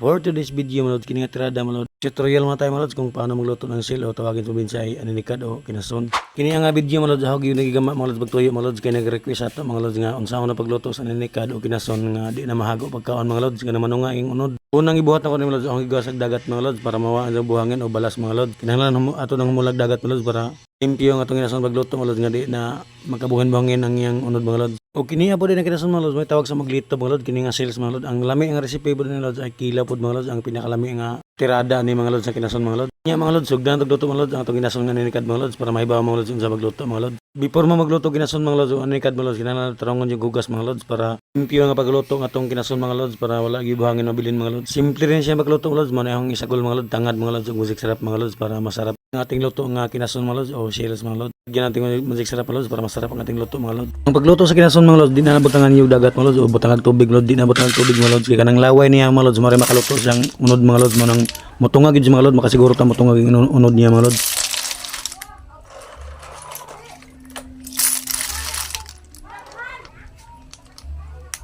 For today's video lods, kini nga tirada lods. Tutorial mga tayo mga lods kung paano magluto ng sil o tawagin sa binsa ay aninikad o kinason. Kini nga video mga lods, ako gyud nagigama mga pagtuyo mga lods kay nag-request ato mga lods nga unsa na pagluto sa aninikad o kinason nga di na mahago pagkaon mga lods nga naman nga ing unod. Unang ibuhat ako ni mga lods ang igasag dagat mga lods para mawaan sa buhangin o balas mga lods. Kinahanglan ato nang humulag dagat mga lods para limpyo ang atong kinason pagluto mga lods nga di na makabuhan-buhangin ang iyang unod mga lods. O kini po din ang kinason mga lods, may tawag sa maglito mga lods, kini nga sales mga lods. Ang lami ang recipe po din mga lods ay kila po mga lods, ang pinakalami nga tirada ni mga lods sa kinason mga lods. Nya mga lods, sugdan tagluto mga lods, ang atong kinason nga ninikad mga lods para mahibaw mga lods sa magluto mga lods. Before mo magluto kinason mga lods, o ninikad mga lods, kinahanglan tarongon yung gugas mga lods para limpyo nga pagluto nga atong kinason mga lods para wala gibuhangin mabilin mga lods. Simple rin siya magluto mga lods, mo na yung isagol mga lods, tangad mga lods, ug musik sarap mga lods para masarap ang ating luto nga kinason mga lods o sales mga lods. Lagyan natin musik sarap mga lods para masarap ang ating luto mga lods. Ang pagluto sa kinason mga lods, di na nabutangan yung dagat mga lods o butangan tubig lods, di na butangan tubig mga lods. Kaya kanang laway niya mga lods, mara makaluto siyang unod mga lods mo nang mutungag yun mga lods, makasiguro ta mutungag yung unod niya mga lods.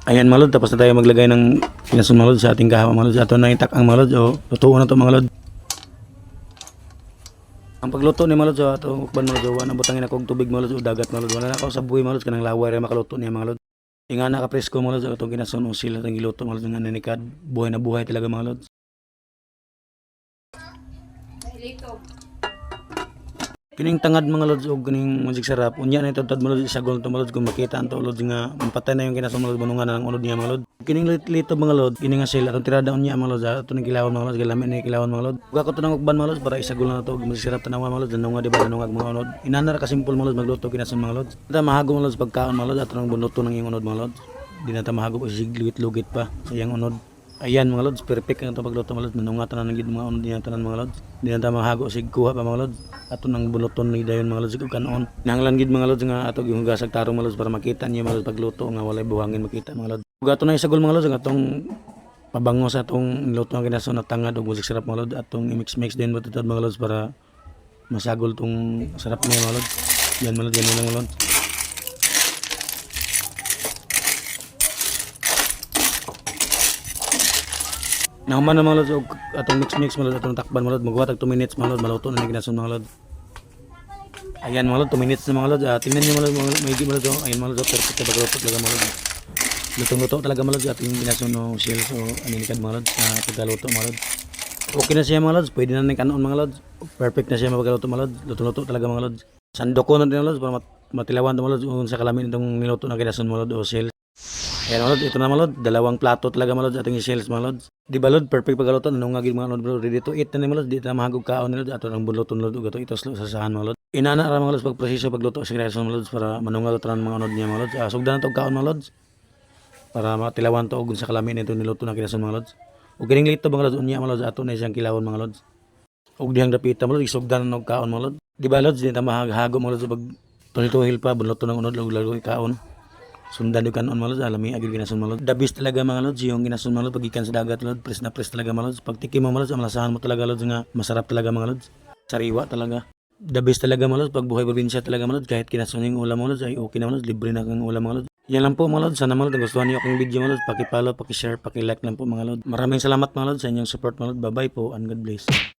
Ayan mga lods, tapos na tayo maglagay ng kinason mga lods sa ating kahawa mga lods. Ato na itak ang mga lods o lutuan na to mga lods. Ang pagluto ni mga lods, o ato ukban o wala butangin ako og tubig mga lods o dagat mga lods. Wala na ako sa buhay mga lods, kanang laway rin makaluto niya mga lods. Tinga na kapresko mga lods, o itong kinason o sila itong giluto mga lods, nga nanikad. Buhay na buhay talaga mga lods. Kining tangad mga lods o kining music sarap. Unya na itong tad mga lods isagol to mga kung makita ang lods nga mapatay na yung kinason mga lods bunungan na ng unod niya mga lods. Kining lit lito mga lods, kining nga sila atong tirada unya mga lods ato ning kilawan mga lods gilamin ni kilawan mga lods. Uga ko to nang ukban mga lods para isagol na to og music sarap tanawa mga lods nanunga di ba nanungag mga unod. Inana ra ka simple mga lods magluto kinason mga lods. Ita mahago mga lods pagkaon mga lods ato nang bunuto ng iyong unod mga lods. Di na ta mahago pa sigluit-lugit pa sa iyang unod. Ayan mga lods, perfect ang pagluto mga lods. Nanungatan na ng mga unod niya tanan mga lods. Di na ta mahago sig kuha pa mga lods. Ato nang bunuton ni dayon mga lods ug kanon. Nanglan gid mga lods nga ato yung gasag tarong mga lods para makita niyo mga lods pagluto nga walay buhangin makita mga lods. Ug ato na isagol mga lods nga atong pabango sa atong niluto nga kinaso na tangad ug musik sarap mga lods atong i-mix mix din mo tutod mga lods para masagol tong sarap niya mga lods. Yan mga lods, yan mga lods. Nahuman na mga lods, atong mix mix mga lods, atong takban mga lods, magawa tag 2 minutes mga lods, maluto na ni kinason mga lods. Ayan mga lods, 2 minutes na mga lods, ah, tingnan niyo mga lods, maigi mga lods, oh. ayan mga lods, oh, perfect na pagluto talaga mga lods. Lutong-luto talaga mga lods, ating kinason no shells o aninikad mga lods, na pagkaluto mga lods. Okay na siya mga lods, pwede na ning kanon mga lods. Perfect na siya mapagluto mga lods, lutong-luto talaga mga lods. Sandok ko na din mga lods, para mat matilawan to mga lods, sa kalamin itong niluto na kinason mga lods o shells. Ayan mga lods, ito na mga dalawang plato talaga mga lods ating shells mga lods. Di ba lods, perfect pagkaluto, nanungagin mga lods bro, ready to eat na ni mga lods, di na mahagog kaon ni lods, ato ang buluton lods, ito ito sa sahan mga lods. Inana ra mga lods, pag proseso pagluto sa kinason mga lods, para manungag ito mga unod niya mga lods. Ah, sugdan to kaon mga lods, para matilawan to og sa kalamin ito niluto na kinason mga lods. Ug kining lito mga lods, unya mga lods, ato na siyang kilawon mga lods. Ug dihang dapita mga lods, isugdan og kaon mga lods. Di ba lods, di na mahago mga lods, pag tuhil-tuhil pa, bunluto ng unod, ug kaon. Sundan yung kanon mga lods, alami agad ginasun mga lods. The best talaga mga lods, yung ginasun mga lods, pagikan sa dagat lods, press na press talaga mga lods. Pag tikim mo mga lods, ang malasahan mo talaga lods nga masarap talaga mga lods. Sariwa talaga. The best talaga mga lods, pag buhay probinsya talaga mga lods, kahit kinasun yung ulam mga lods, ay okay na mga lods, libre na kang ulam mga lods. Yan lang po mga lods, sana mga lods, gustuhan niyo akong video mga lods, paki-follow, paki-share, paki-like lang po mga lods. Maraming salamat mga lods sa inyong support mga lods, bye bye po and God bless.